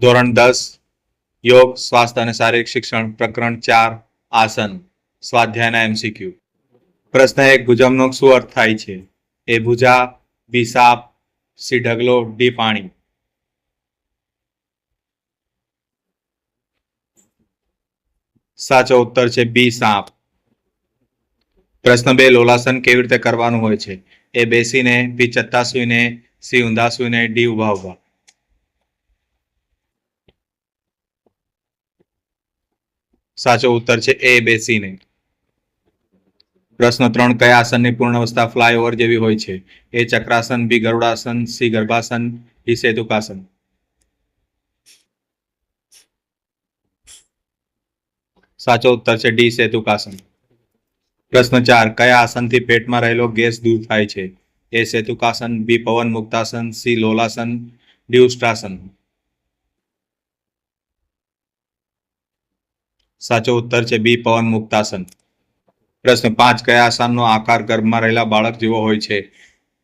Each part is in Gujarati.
ધોરણ દસ, યોગ, સ્વાસ્થ્ય અને શારીરિક શિક્ષણ, પ્રકરણ ચાર, આસન, સ્વાધ્યાયના એમસીક્યુ પ્રશ્ન એક, ભુજમનો શું અર્થ થાય છે? એ ભુજા બી સાપ સી ઢગલો ડી પાણી. સાચો ઉત્તર છે બી સાપ પ્રશ્ન બે, લોલાસન કેવી રીતે કરવાનું હોય છે? એ બેસીને બી ચત્તા સૂઈને સી ઊંધા સૂઈને, ડી ઊભા ઊભા. સાચો ઉત્તર છે એ બેસીને પ્રશ્ન ત્રણ, કયા આસનની પૂર્ણ અવસ્થા ફ્લાયઓવર જેવી હોય છે? A Chakrasana, B Garudasana, C Garbhasana D Setukasana. સાચો ઉત્તર છે ડી સેતુકાસન. પ્રશ્ન ચાર, કયા આસનથી પેટમાં રહેલો ગેસ દૂર થાય છે? એ સેતુકાસન, બી પવન મુક્તાસન, સી લોલાસન, ડી સાચો ઉત્તર છે બી પવન મુક્તાસન. પ્રશ્ન પાંચ, કયા આસનનો આકાર ગર્ભમાં રહેલા બાળક જેવો હોય છે?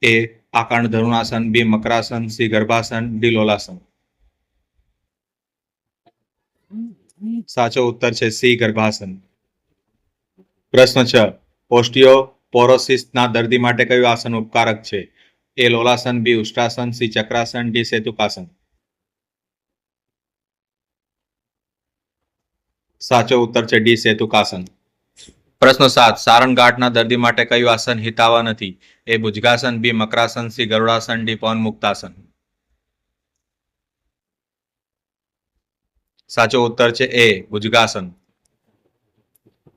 એ, આકાંડ ધરુણાસન B, Makarasana, C, Garbhasana, D, Lolasana. સાચો ઉત્તર છે સી, ગર્ભાસન. પ્રશ્ન છ પોસ્ટિયો ના દર્દી માટે કયું આસન ઉપકારક છે? A, Lolasana, B Ushtrasana C, Chakrasana, D, Setukasana. સાચો ઉત્તર છે ડી સેતુકાસન પ્રશ્ન સાત સારણગાંઠના દર્દી માટે કયું આસન હિતાવા નથી? એ ભુજગાસન, બી મકરાસન, સી ગરુડાસન, ડી પવન મુક્તાસન સાચો ઉત્તર છે એ, ભુજગાસન.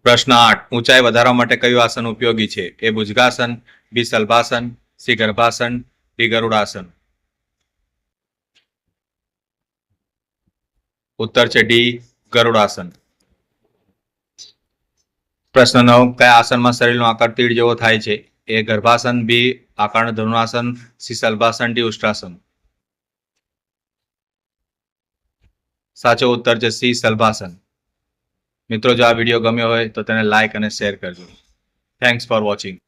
પ્રશ્ન આઠ, ઊંચાઈ વધારવા માટે કયું આસન ઉપયોગી છે? A Bhujangasana, B Shalabhasana, C Garbhasana, D Garudasana. ઉત્તર છે ડી ગરુડાસન. પ્રશ્ન નવ, કયા આસનમાં શરીરનો આકાર તીડ જેવો થાય છે? એ ગર્ભાસન, બી આકાર ધનુરાસન, સી, સલ્ભાસન, ડી ઉષ્ટ્રાસન સાચો ઉત્તર છે સી, સલ્ભાસન. મિત્રો, જો આ વીડિયો ગમ્યો હોય તો તેને લાઇક અને શેર કરજો. Thanks for watching